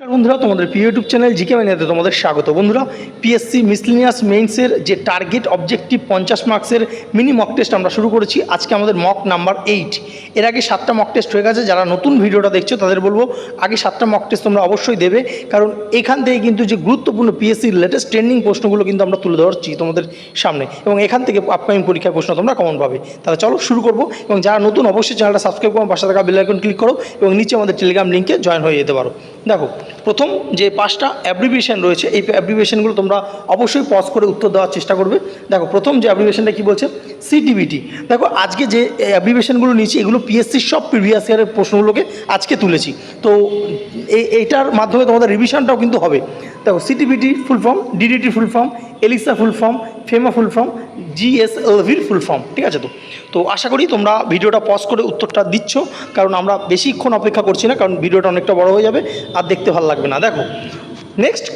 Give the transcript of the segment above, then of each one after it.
বন্ধুরা, তোমাদের প্রিয় ইউটিউব চ্যানেল জিকে ম্যানিয়াতে তোমাদের স্বাগত। বন্ধুরা পিএসসি মিসলিনিয়াস মেইনসের যে টার্গেট অবজেক্টিভ পঞ্চাশ মার্কসের মিনি মক টেস্ট আমরা শুরু করেছি, আজকে আমাদের মক নাম্বার এইট এর আগে সাতটা মক টেস্ট হয়ে গেছে, যারা নতুন ভিডিওটা দেখছ তাদের বলব, আগে সাতটা মক টেস্ট তোমরা অবশ্যই দেবে, কারণ এখান থেকে কিন্তু যে গুরুত্বপূর্ণ পিএসসির লেটেস্ট ট্রেন্ডিং প্রশ্নগুলো কিন্তু আমরা তুলে ধরছি তোমাদের সামনে, এবং এখান থেকে আপকামিং পরীক্ষার প্রশ্ন তোমরা কমন পাবে। তাহলে চলো শুরু করব, এবং যারা নতুন অবশ্যই চ্যানেলটা সাবস্ক্রাইব করো, পাশে থাকা বেল আইকন ক্লিক করো, এবং নিচে আমাদের টেলিগ্রাম লিঙ্কে জয়েন হয়ে যেতে পারো। দেখো প্রথম যে পাঁচটা অ্যাব্রিভিয়েশন রয়েছে, এই অ্যাব্রিভিয়েশনগুলো তোমরা অবশ্যই পজ করে উত্তর দেওয়ার চেষ্টা করবে। দেখো, প্রথম যে অ্যাব্রিভিয়েশনটা কী বলছে? সিটিভিটি দেখো, আজকে যে অ্যাব্রিভিয়েশনগুলো নিয়েছি, এগুলো পিএসসির সব প্রিভিয়াস ইয়ারের প্রশ্নগুলোকে আজকে তুলেছি। তো এই এইটার মাধ্যমে তোমাদের রিভিশনটাও কিন্তু হবে। দেখো CTBT full form DDT full form ELISA full form FEMA full form জিএসএলভির full form ঠিক আছে তো? তো আশা করি তোমরা ভিডিওটা পজ করে উত্তরটা দিচ্ছ, কারণ আমরা বেশিক্ষণ অপেক্ষা করছি না, কারণ ভিডিওটা অনেকটা বড় হয়ে যাবে, আর দেখতে ভালো লাগবে না। দেখো নেক্সট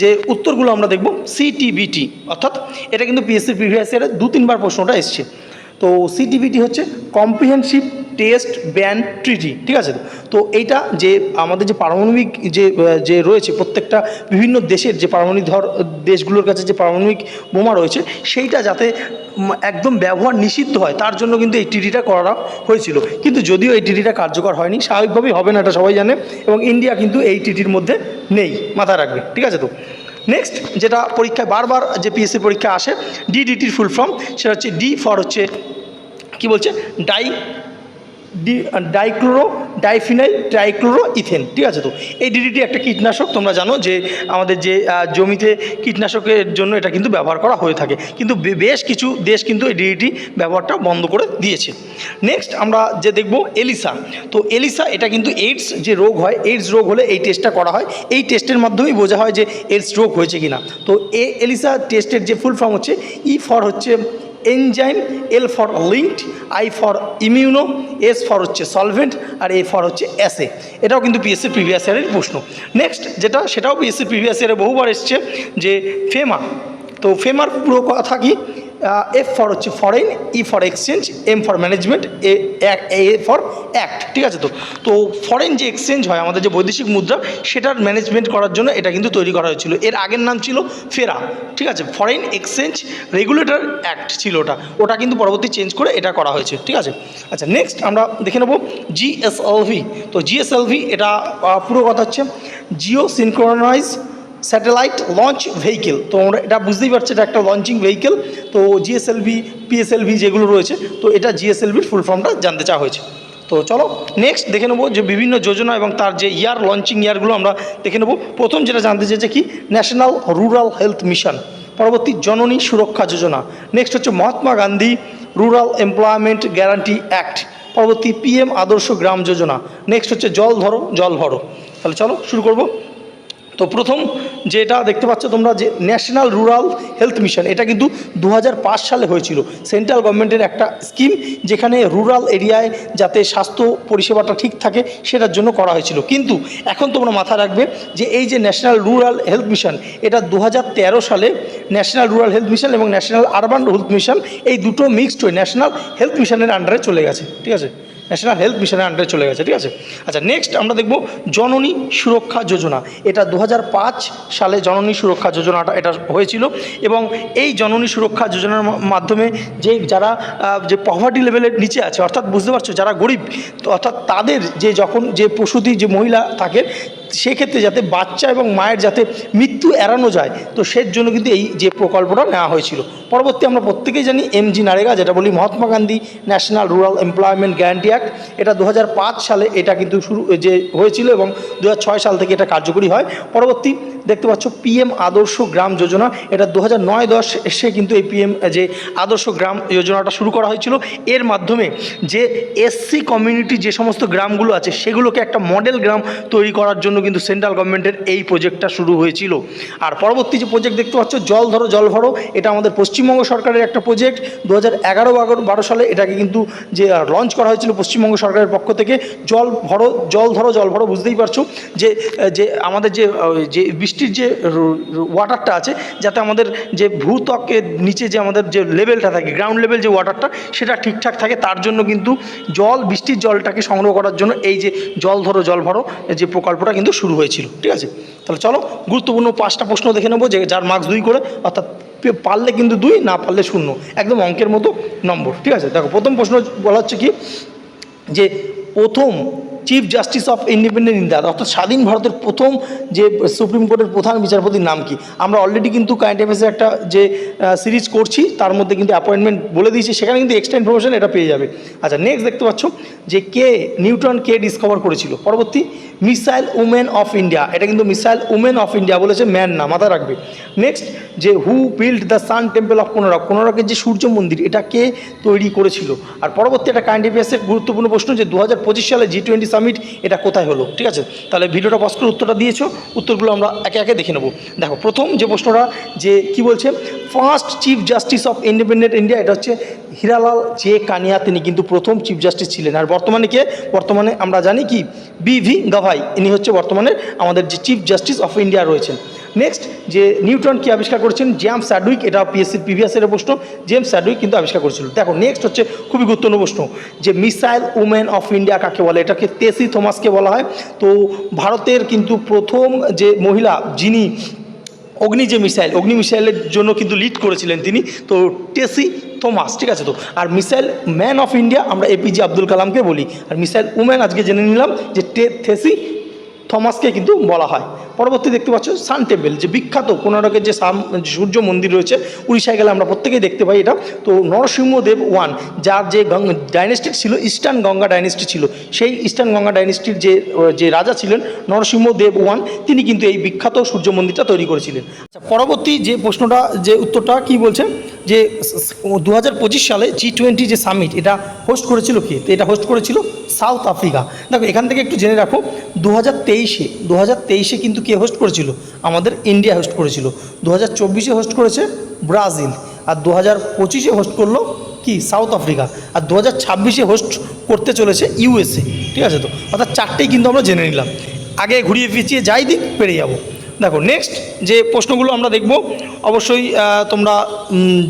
যে উত্তরগুলো আমরা দেখব সিটিবিটি অর্থাৎ এটা কিন্তু পিএসসি প্রিভিয়াস ইয়ারে দু তিনবার প্রশ্নটা এসছে। তো সিটিবিটি হচ্ছে কম্প্রিহেনসিভ টেস্ট ব্যান ট্রিটি ঠিক আছে? তো এইটা যে আমাদের যে পারমাণবিক যে যে রয়েছে প্রত্যেকটা বিভিন্ন দেশের যে পারমাণবিক ধর, দেশগুলোর কাছে যে পারমাণবিক বোমা রয়েছে, সেইটা যাতে একদম ব্যবহার নিষিদ্ধ হয়, তার জন্য কিন্তু এই টিটিটা করা হয়েছিল। কিন্তু যদিও এই টিটিটা কার্যকর হয়নি, স্বাভাবিকভাবেই হবে না এটা সবাই জানে, এবং ইন্ডিয়া কিন্তু এই টিটির মধ্যে নেই, মাথায় রাখবে, ঠিক আছে তো? নেক্সট যেটা পরীক্ষায় বারবার যে পিএসসি পরীক্ষা আসে ডিডিটির ফুল ফর্ম সেটা হচ্ছে ডি ফর হচ্ছে, কি বলছে? Di D dichloro diphenyl trichloro ethane ঠিক আছে তো? এই ডিডিটি একটা কীটনাশক, তোমরা জানো যে আমাদের যে জমিতে কীটনাশকের জন্য এটা কিন্তু ব্যবহার করা হয়ে থাকে। কিন্তু বেশ কিছু দেশ কিন্তু এই ডিডিটি ব্যবহারটা বন্ধ করে দিয়েছে। নেক্সট আমরা যে দেখব এলিসা। তো এলিসা এটা কিন্তু এইডস যে রোগ হয় এইডস রোগ হলে এই টেস্টটা করা হয়। এই টেস্টের মাধ্যমেই বোঝা হয় যে এইডস রোগ হয়েছে কি না তো এ, এলিসা টেস্টের যে ফুল ফর্ম হচ্ছে ই ফর হচ্ছে enzyme L for linked I for immuno S for হচ্ছে সলভেন্ট আর এ ফর হচ্ছে এসে এটাও কিন্তু পিএসসি প্রিভিয়াস ইয়ারের প্রশ্ন। নেক্সট যেটা, সেটাও পিএসসি প্রিভিয়াস ইয়ারে বহুবার এসছে যে ফেমা। তো ফেমার পুরো কথা কি? এফ ফর হচ্ছে foreign E for exchange M for management A A for act ঠিক আছে তো? তো ফরেন যে এক্সচেঞ্জ হয়, আমাদের যে বৈদেশিক মুদ্রা, সেটার ম্যানেজমেন্ট করার জন্য এটা কিন্তু তৈরি করা হয়েছিল। এর আগের নাম ছিল ফেরা ঠিক আছে? ফরেন এক্সচেঞ্জ রেগুলেটর অ্যাক্ট ছিল ওটা। ওটা কিন্তু পরবর্তী চেঞ্জ করে এটা করা হয়েছে, ঠিক আছে? আচ্ছা নেক্সট আমরা দেখে নেব জিএসএলভি তো জিএসএলভি এটা পুরো কথা হচ্ছে geo synchronise satellite launch vehicle তো আমরা এটা বুঝতেই পারছি, এটা একটা লঞ্চিং ভেহিকেল তো জিএসএলভি পিএসএলভি যেগুলো রয়েছে, তো এটা জিএসএলভির ফুল ফর্মটা জানতে চাওয়া হয়েছে। তো চলো নেক্সট দেখে নেব যে বিভিন্ন যোজনা এবং তার যে ইয়ার লঞ্চিং ইয়ারগুলো আমরা দেখে নেব। প্রথম যেটা জানতে চেয়েছে কি? ন্যাশনাল রুরাল হেলথ মিশন পরবর্তী জননী সুরক্ষা যোজনা। নেক্সট হচ্ছে Mahatma Gandhi rural employment guarantee act পরবর্তী পিএম আদর্শ গ্রাম যোজনা। নেক্সট হচ্ছে জল ধরো, জল ভরো। তাহলে চলো, শুরু করব। তো প্রথম যেটা দেখতে পাচ্ছ তোমরা যে ন্যাশনাল রুরাল হেলথ মিশন এটা কিন্তু দু হাজার পাঁচ সালে হয়েছিল। সেন্ট্রাল গভর্নমেন্টের একটা স্কিম যেখানে রুরাল এরিয়ায় যাতে স্বাস্থ্য পরিষেবাটা ঠিক থাকে, সেটার জন্য করা হয়েছিল। কিন্তু এখন তোমরা মাথা রাখবে যে এই যে ন্যাশনাল রুরাল হেলথ মিশন এটা দু হাজার তেরো সালে ন্যাশনাল রুরাল হেলথ মিশন এবং ন্যাশনাল আরবান হেলথ মিশন এই দুটো মিক্সড হয়ে ন্যাশনাল হেলথ মিশনের আন্ডারে চলে গেছে। ঠিক আছে? ন্যাশনাল হেলথ মিশনের আন্ডারে চলে গেছে, ঠিক আছে? আচ্ছা নেক্সট আমরা দেখব জননী সুরক্ষা যোজনা। এটা দু হাজার পাঁচ সালে জননী সুরক্ষা যোজনাটা, এটা হয়েছিল এবং এই জননী সুরক্ষা যোজনার মাধ্যমে যে যারা যে পভার্টি লেভেলের নিচে আছে, অর্থাৎ বুঝতে পারছ, যারা গরিব অর্থাৎ তাদের যে যখন যে প্রসূতি, যে মহিলা থাকে, সেক্ষেত্রে যাতে বাচ্চা এবং মায়ের যাতে মৃত্যু এড়ানো যায়, তো সের জন্য কিন্তু এই যে প্রকল্পটা নেওয়া হয়েছিল। পরবর্তী আমরা প্রত্যেকেই জানি এমজি নারেগা যেটা বলি Mahatma Gandhi national rural employment guarantee এটা দু হাজার পাঁচ সালে এটা কিন্তু শুরু, যে হয়েছিল এবং দু হাজার ছয় সাল থেকে এটা কার্যকরী হয়। পরবর্তী দেখতে পাচ্ছ পিএম আদর্শ গ্রাম যোজনা। এটা দু হাজার নয় দশ এসে কিন্তু এই পিএম যে আদর্শ গ্রাম যোজনাটা শুরু করা হয়েছিল। এর মাধ্যমে যে এসসি কমিউনিটি যে সমস্ত গ্রামগুলো আছে, সেগুলোকে একটা মডেল গ্রাম তৈরি করার জন্য কিন্তু সেন্ট্রাল গভর্নমেন্টের এই প্রজেক্টটা শুরু হয়েছিল। আর পরবর্তী যে প্রজেক্ট দেখতে পাচ্ছ, জল ধরো, জল ভরো, এটা আমাদের পশ্চিমবঙ্গ সরকারের একটা প্রজেক্ট দু হাজার এগারো বারো সালে এটাকে কিন্তু যে লঞ্চ করা হয়েছিল পশ্চিমবঙ্গ সরকারের পক্ষ থেকে। জল ভরো, জল ধরো, জল ভরো, বুঝতেই পারছ যে যে আমাদের যে যে বৃষ্টির যে ওয়াটারটা আছে, যাতে আমাদের যে ভূত্বকের নিচে যে আমাদের যে লেভেলটা থাকে গ্রাউন্ড লেভেল যে ওয়াটারটা সেটা ঠিকঠাক থাকে। তার জন্য কিন্তু জল, বৃষ্টির জলটাকে সংগ্রহ করার জন্য এই যে জল ধরো, জল ভরো যে প্রকল্পটা কিন্তু শুরু হয়েছিল। ঠিক আছে? তাহলে চলো, গুরুত্বপূর্ণ পাঁচটা প্রশ্ন দেখে নেব, যে যার মার্কস দুই করে, অর্থাৎ পারলে কিন্তু দুই, না পারলে শূন্য। একদম অঙ্কের মতো নম্বর। ঠিক আছে? দেখো, প্রথম প্রশ্ন বলা হচ্ছে কি? যে প্রথম chief justice of independent India অর্থাৎ স্বাধীন ভারতের প্রথম যে সুপ্রিম কোর্টের প্রধান বিচারপতির নাম কি? আমরা অলরেডি কিন্তু কারেন্ট অ্যাফেয়ার্সের একটা যে সিরিজ করছি, তার মধ্যে কিন্তু অ্যাপয়েন্টমেন্ট বলে দিয়েছি, সেখানে কিন্তু এক্সট্রা ইনফরমেশন এটা পেয়ে যাবে। আচ্ছা নেক্সট দেখতে পাচ্ছ যে কে নিউটন কে ডিসকভার করেছিল? পরবর্তী মিসাইল উমেন অফ ইন্ডিয়া এটা কিন্তু মিসাইল উমেন অফ ইন্ডিয়া বলেছে ম্যান না মাথায় রাখবে। নেক্সট যে who build the sun temple of Konark কোনারকের যে সূর্য মন্দির, এটা কে তৈরি করেছিল? আর পরবর্তী একটা কারেন্ট অ্যাফেয়ার্সের গুরুত্বপূর্ণ প্রশ্ন যে দু হাজার পঁচিশ সালে জি টোয়েন্টি সামিট এটা কোথায় হলো? ঠিক আছে? তাহলে ভিডিওটা পজ করে উত্তরটা দিয়েছ, উত্তরগুলো আমরা একে একে দেখে নেব। দেখো, প্রথম যে প্রশ্নটা, যে কি বলছে? First chief justice of independent India এটা হচ্ছে হিরালাল জে কানিয়া, তিনি কিন্তু প্রথম চিফ জাস্টিস ছিলেন। আর বর্তমানে কে? বর্তমানে আমরা জানি কি? বি ভি গাভাই, ইনি হচ্ছে বর্তমানে আমাদের যে চিফ জাস্টিস অফ ইন্ডিয়া রয়েছেন। নেক্সট যে নিউটন কি আবিষ্কার করেছেন? জেমস স্যাডউইক এটা পিএসসির প্রিভিয়াসের প্রশ্ন। জেমস স্যাডউইক কিন্তু আবিষ্কার করেছিল। দেখো নেক্সট হচ্ছে খুবই গুরুত্বপূর্ণ প্রশ্ন, যে মিসাইল উমেন অফ ইন্ডিয়া কাকে বলে? এটাকে তেসি থমাসকে বলা হয়। তো ভারতের কিন্তু প্রথম যে মহিলা, যিনি অগ্নি যে মিসাইল অগ্নি মিসাইলের জন্য কিন্তু লিড করেছিলেন তিনি, তো টেসি থমাস ঠিক আছে তো? আর মিসাইল ম্যান অফ ইন্ডিয়া আমরা এপিজে আব্দুল কালামকে বলি। আর মিসাইল উম্যান আজকে জেনে নিলাম যে টে থেসি থমাসকে কিন্তু বলা হয়। পরবর্তী দেখতে পাচ্ছ সান টেম্পল, যে বিখ্যাত কোনারকের যে সাম সূর্য মন্দির রয়েছে, উড়িষ্যায় গেলে আমরা প্রত্যেকেই দেখতে পাই এটা। তো নরসিংহদেব ওয়ান, যার যে ডাইনেস্টি ছিল, ইস্টার্ন গঙ্গা ডাইনেস্টি ছিল, সেই ইস্টার্ন গঙ্গা ডাইনেস্টির যে যে রাজা ছিলেন নরসিংহদেব ওয়ান, তিনি কিন্তু এই বিখ্যাত সূর্য মন্দিরটা তৈরি করেছিলেন। আচ্ছা পরবর্তী যে প্রশ্নটা, যে উত্তরটা কি বলছে? যে দু হাজার পঁচিশ সালে জি টোয়েন্টি যে সামিট এটা হোস্ট করেছিল কে? তো এটা হোস্ট করেছিল সাউথ আফ্রিকা দেখো, এখান থেকে একটু জেনে রাখো, দু হাজার তেইশে, দু হাজার তেইশে কিন্তু কে হোস্ট করেছিল? আমাদের ইন্ডিয়া হোস্ট করেছিল। দু হাজার চব্বিশে হোস্ট করেছে ব্রাজিল আর দু হাজার পঁচিশে হোস্ট করল কি? সাউথ আফ্রিকা আর দু হাজার ছাব্বিশে হোস্ট করতে চলেছে ইউএসএ ঠিক আছে তো? অর্থাৎ চারটেই কিন্তু আমরা জেনে নিলাম। আগে ঘুরিয়ে পিছিয়ে যাই দিক পেরে যাব। দেখো নেক্সট যে প্রশ্নগুলো আমরা দেখব, অবশ্যই তোমরা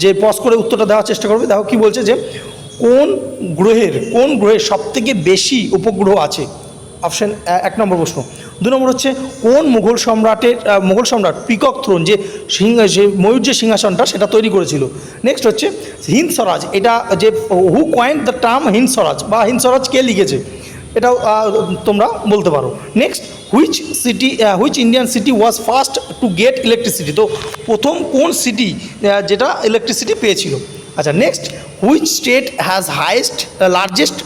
যে পজ করে উত্তরটা দেওয়ার চেষ্টা করবে, দেখো কি বলছে যে, কোন গ্রহের কোন গ্রহের সবথেকে বেশি উপগ্রহ আছে? অপশন এক নম্বর প্রশ্ন। দু নম্বর হচ্ছে, কোন মুঘল সম্রাটের মুঘল সম্রাট পিকক থ্রোন যে সিংহ, যে ময়ূর যে সিংহাসনটা, সেটা তৈরি করেছিল। নেক্সট হচ্ছে, হিন্দ স্বরাজ, এটা যে who coined the term Hind Swaraj, বা হিন্দ স্বরাজ কে লিখেছে? এটাও তোমরা বলতে পারো। Next which city which Indian city was first to get electricity তো প্রথম কোন সিটি যেটা ইলেকট্রিসিটি পেয়েছিল? আচ্ছা next which state has highest largest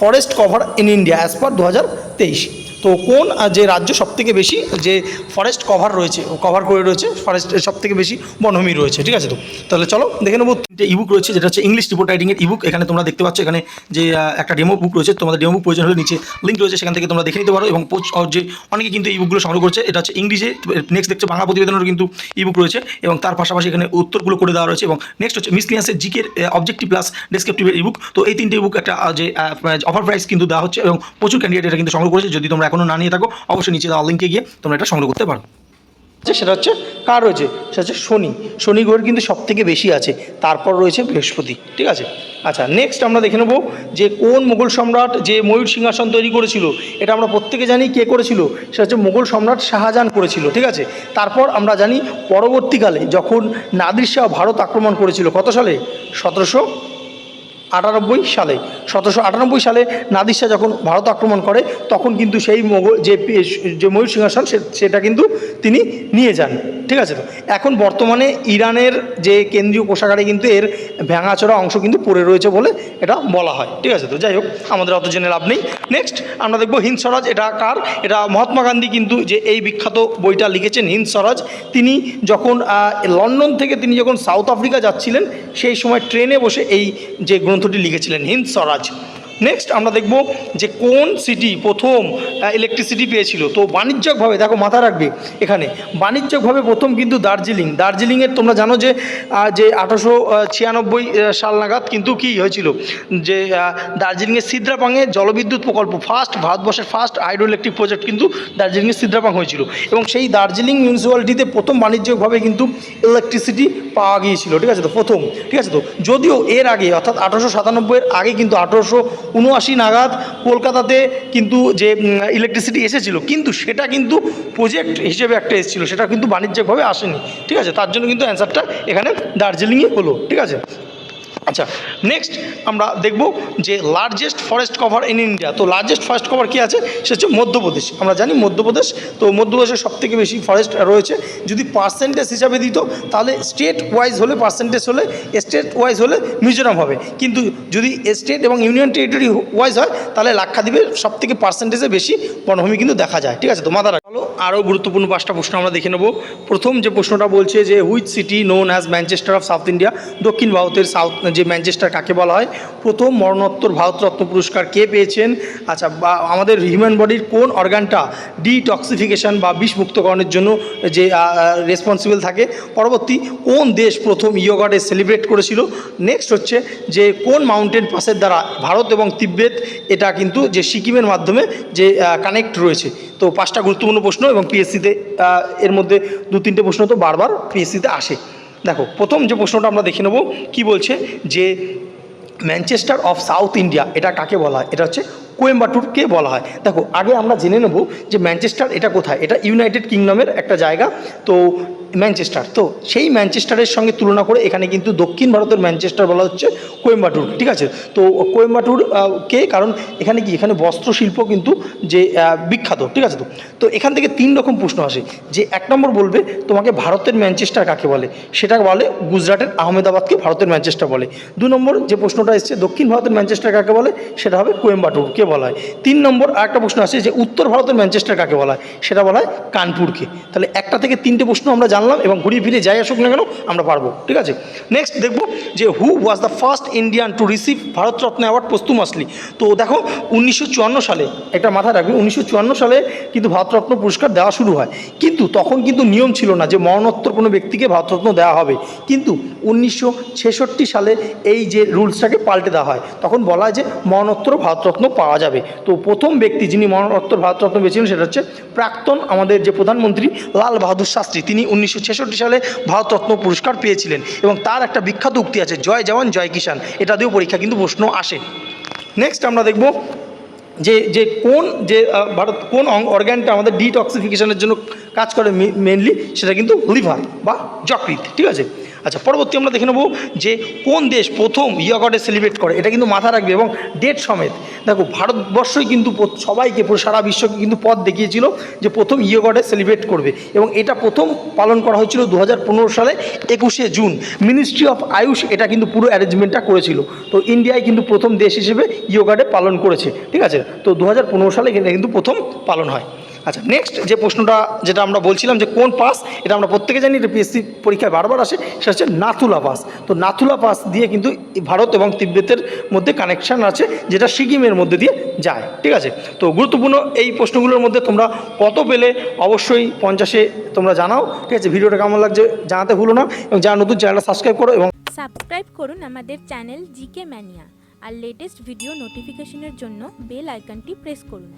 forest cover in India as per দু হাজার তেইশ? তো কোন যে রাজ্য সবথেকে বেশি, যে ফরেস্ট কভার রয়েছে কভার করে রয়েছে ফরেস্ট সবথেকে বেশি বনভূমি রয়েছে, ঠিক আছে তো? তাহলে চলো দেখে নেব তিনটে ইবুক রয়েছে, যেটা হচ্ছে ইংলিশ রিপোর্ট রাইটিংয়ের ইবুক এখানে তোমরা দেখতে পাচ্ছ এখানে যে একটা ডেমো বুক রয়েছে, তোমাদের ডেমো বুক প্রয়োজন হলে নিচে লিঙ্ক রয়েছে, সেখান থেকে তোমরা দেখে নিতে পারো এবং যে অনেকে কিন্তু এই বুকগুলো সংগ্রহ করছে, এটা হচ্ছে ইংলিশে নেক্সট দেখছ বাংলা প্রতিবেদনেরও কিন্তু ইবুক রয়েছে এবং তার পাশাপাশি এখানে উত্তরগুলো করে দেওয়া রয়েছে এবং নেক্সট হচ্ছে মিসলিয়াসের জিকের অবজেক্টিভ প্লাস ডেসক্রিপটিভের ইবুক তো এই তিনটে ইবুক একটা যে অফার প্রাইস কিন্তু দেওয়া হচ্ছে এবং প্রচুর ক্যান্ডিডেট এটা কিন্তু সংগ্রহ করেছে, যদি তোমরা এখনও না নিয়ে থাকো, অবশ্যই নিচে দেওয়া লিঙ্কে গিয়ে তোমরা এটা সংগ্রহ করতে পারো। সেটা হচ্ছে কার রয়েছে? সেটা হচ্ছে শনি। শনি গ্রহের কিন্তু সব থেকে বেশি আছে। তারপর রয়েছে বৃহস্পতি। ঠিক আছে? আচ্ছা নেক্সট আমরা দেখে নেব যে কোন মুঘল সম্রাট যে ময়ূর সিংহাসন তৈরি করেছিল, এটা আমরা প্রত্যেকে জানি কে করেছিল? সেটা হচ্ছে মুঘল সম্রাট শাহজাহান করেছিল। ঠিক আছে? তারপর আমরা জানি পরবর্তীকালে যখন নাদির শাহ ভারত আক্রমণ করেছিল, কত সালে? সতেরোশো আটানব্বই সালে। সতেরোশো আটানব্বই সালে নাদির শাহ যখন ভারত আক্রমণ করে, তখন কিন্তু সেই মোগল যে যে ময়ূর সিংহাসন সেটা কিন্তু তিনি নিয়ে যান। ঠিক আছে তো? এখন বর্তমানে ইরানের যে কেন্দ্রীয় কোষাগারে কিন্তু এর ভেঙাচোরা অংশ কিন্তু পড়ে রয়েছে বলে এটা বলা হয়। ঠিক আছে তো? যাই হোক, আমাদের অত জেনে লাভ নেই। নেক্সট আমরা দেখব হিন্দ স্বরাজ, এটা কার? এটা মহাত্মা গান্ধী কিন্তু যে এই বিখ্যাত বইটা লিখেছেন হিন্দ স্বরাজ, তিনি যখন লন্ডন থেকে তিনি যখন সাউথ আফ্রিকা যাচ্ছিলেন, সেই সময় ট্রেনে বসে এই যে গ্রন্থটি লিখেছিলেন হিন্দ স্বরাজ। নেক্সট আমরা দেখব যে কোন সিটি প্রথম ইলেকট্রিসিটি পেয়েছিল। তো বাণিজ্যিকভাবে, দেখো মাথা রাখবে এখানে, বাণিজ্যিকভাবে প্রথম কিন্তু দার্জিলিং। দার্জিলিংয়ের তোমরা জানো যে যে আঠারোশো ছিয়ানব্বই সাল নাগাদ কিন্তু কি হয়েছিল? যে দার্জিলিংয়ের সিদ্রাপাঙে জলবিদ্যুৎ প্রকল্প ফার্স্ট ভারতবর্ষের ফার্স্ট হাইড্রো ইলেকট্রিক প্রজেক্ট কিন্তু দার্জিলিংয়ের সিদ্রাপাং হয়েছিল। এবং সেই দার্জিলিং মিউনিসিপ্যালিটিতে প্রথম বাণিজ্যিকভাবে কিন্তু ইলেকট্রিসিটি পাওয়া গিয়েছিল, ঠিক আছে তো? প্রথম, ঠিক আছে তো? যদিও এর আগে, অর্থাৎ আঠারোশো সাতানব্বইয়ের আগে কিন্তু আঠারোশো উনআশি নাগাদ কলকাতাতে কিন্তু যে ইলেকট্রিসিটি এসেছিল, কিন্তু সেটা কিন্তু প্রজেক্ট হিসেবে একটা এসেছিল, সেটা কিন্তু বাণিজ্যিকভাবে আসেনি, ঠিক আছে? তার জন্য কিন্তু অ্যান্সারটা এখানে দার্জিলিংয়ে হলো, ঠিক আছে? আচ্ছা নেক্সট আমরা দেখব যে largest forest cover in India তো লার্জেস্ট ফরেস্ট কভার কী আছে? সে হচ্ছে মধ্যপ্রদেশ। আমরা জানি মধ্যপ্রদেশ, তো মধ্যপ্রদেশে সব থেকে বেশি ফরেস্ট রয়েছে। যদি পার্সেন্টেজ হিসাবে দিত, তাহলে স্টেট ওয়াইজ হলে পার্সেন্টেজ হলে স্টেট ওয়াইজ হলে মিজোরাম হবে। কিন্তু যদি স্টেট এবং ইউনিয়ন টেরিটরি ওয়াইজ হয়, তাহলে লাক্ষাদ্বীপের সব থেকে পার্সেন্টেজে বেশি বনভূমি কিন্তু দেখা যায়। ঠিক আছে, তো মাথা রাখো আরও গুরুত্বপূর্ণ পাঁচটা প্রশ্ন আমরা দেখে নেব। প্রথম যে প্রশ্নটা বলছে যে which city known as Manchester of South India দক্ষিণ ভারতের সাউথ যে ম্যানচেস্টার কাকে বলা হয়, প্রথম মরণোত্তর ভারতরত্ন পুরস্কার কে পেয়েছেন? আচ্ছা বা আমাদের হিউম্যান বডির কোন অর্গানটা ডিটক্সিফিকেশন বা বিষমুক্তকরণের জন্য যে রেসপন্সিবল থাকে? পরবর্তী কোন দেশ প্রথম ইয়োগা ডে সেলিব্রেট করেছিল? নেক্সট হচ্ছে যে, কোন মাউন্টেন পাসের দ্বারা ভারত এবং তিব্বত এটা কিন্তু যে সিকিমের মাধ্যমে যে কানেক্ট রয়েছে? তো পাঁচটা গুরুত্বপূর্ণ প্রশ্ন এবং পিএসসিতে এর মধ্যে দু তিনটে প্রশ্ন তো বারবার পিএসসিতে আসে। দেখো, প্রথম যে প্রশ্নটা আমরা দেখে নেব, কি বলছে? যে ম্যানচেস্টার অফ সাউথ ইন্ডিয়া এটা কাকে বলা হয়? এটা হচ্ছে কোয়েম্বাটুরকে বলা হয়। দেখো, আগে আমরা জেনে নেব যে ম্যানচেস্টার এটা কোথায়? এটা ইউনাইটেড কিংডমের একটা জায়গা। তো ম্যানচেস্টার তো সেই ম্যানচেস্টারের সঙ্গে তুলনা করে এখানে কিন্তু দক্ষিণ ভারতের ম্যানচেস্টার বলা হচ্ছে কোয়েম্বাটুর ঠিক আছে? তো কোয়েম্বাটুর কে? কারণ এখানে কি? এখানে বস্ত্রশিল্প কিন্তু যে বিখ্যাত, ঠিক আছে তো? তো এখান থেকে তিন রকম প্রশ্ন আসে। যে এক নম্বর বলবে, তোমাকে ভারতের ম্যানচেস্টার কাকে বলে? সেটা বলে গুজরাটের আহমেদাবাদকে ভারতের ম্যানচেস্টার বলে। দু নম্বর যে প্রশ্নটা এসছে, দক্ষিণ ভারতের ম্যানচেস্টার কাকে বলে? সেটা হবে কোয়েম্বাটুরকে বলা হয়। তিন নম্বর আর একটা প্রশ্ন আসে যে, উত্তর ভারতের ম্যানচেস্টার কাকে বলা হয়? সেটা বলা হয় কানপুরকে। তাহলে একটা থেকে তিনটে প্রশ্ন আমরা জানলাম। এবং ঘুরিয়ে ফিরে যাই আসুক না কেন, আমরা পারব। ঠিক আছে? নেক্সট দেখব যে who was the first Indian to receive Bharat Ratna award posthumously তো দেখো, উনিশশো চুয়ান্ন সালে, একটা মাথায় রাখবে, উনিশশো চুয়ান্ন সালে কিন্তু ভারতরত্ন পুরস্কার দেওয়া শুরু হয়। কিন্তু তখন কিন্তু নিয়ম ছিল না যে মরণোত্তর কোনো ব্যক্তিকে ভারতরত্ন দেওয়া হবে। কিন্তু উনিশশো ছেষট্টি সালে এই যে রুলসটাকে পাল্টে দেওয়া হয়, তখন বলা হয় যে মরণোত্তর ভারতরত্ন পাওয়া যাবে। তো প্রথম ব্যক্তি যিনি মরণোত্তর ভারতরত্ন পেয়েছিলেন সেটা হচ্ছে প্রাক্তন আমাদের যে প্রধানমন্ত্রী লাল বাহাদুর শাস্ত্রী, তিনি উনিশশো ছেষট্টি সালে ভারতরত্ন পুরস্কার পেয়েছিলেন এবং তার একটা বিখ্যাত উক্তি আছে, জয় জওয়ান, জয় কিষান এটা দিয়েও পরীক্ষা, কিন্তু প্রশ্ন আসে। নেক্সট আমরা দেখব যে যে কোন, যে ভারত, কোন অর্গ্যানটা আমাদের ডিটক্সিফিকেশনের জন্য কাজ করে মেনলি সেটা কিন্তু লিভার বা যকৃত ঠিক আছে? আচ্ছা পরবর্তী আমরা দেখে নেব যে কোন দেশ প্রথম ইয়োগা সেলিব্রেট করে, এটা কিন্তু মাথা রাখবে এবং ডেট সমেত। দেখো, ভারতবর্ষই কিন্তু সবাইকে পুরো সারা বিশ্বকে কিন্তু পথ দেখিয়েছিল যে প্রথম ইয়োগা সেলিব্রেট করবে এবং এটা প্রথম পালন করা হয়েছিল দু হাজার পনেরো সালে একুশে জুন। মিনিস্ট্রি অফ আয়ুষ এটা কিন্তু পুরো অ্যারেঞ্জমেন্টটা করেছিল। তো ইন্ডিয়ায় কিন্তু প্রথম দেশ হিসেবে ইয়োগা ডে পালন করেছে, ঠিক আছে? তো দু হাজার পনেরো সালে এটা কিন্তু প্রথম পালন হয়। আচ্ছা নেক্সট যে প্রশ্নটা যেটা আমরা বলছিলাম যে কোন পাস, এটা আমরা প্রত্যেকে জানি, এটা পিএসসি পরীক্ষায় বারবার আসে, সেটা হচ্ছে নাথুলা পাস। তো নাথুলা পাস দিয়ে কিন্তু ভারত এবং তিব্বতের মধ্যে কানেকশান আছে, যেটা সিকিমের মধ্যে দিয়ে যায়, ঠিক আছে? তো গুরুত্বপূর্ণ এই প্রশ্নগুলোর মধ্যে তোমরা কত পেলে, অবশ্যই পঞ্চাশে তোমরা জানাও, ঠিক আছে? ভিডিওটা কেমন লাগছে জানাতে ভুলো না, এবং যারা নতুন চ্যানেলটা সাবস্ক্রাইব করো এবং সাবস্ক্রাইব করুন আমাদের চ্যানেল জিকে ম্যানিয়া, আর লেটেস্ট ভিডিও নোটিফিকেশনের জন্য বেল আইকনটি প্রেস করুন।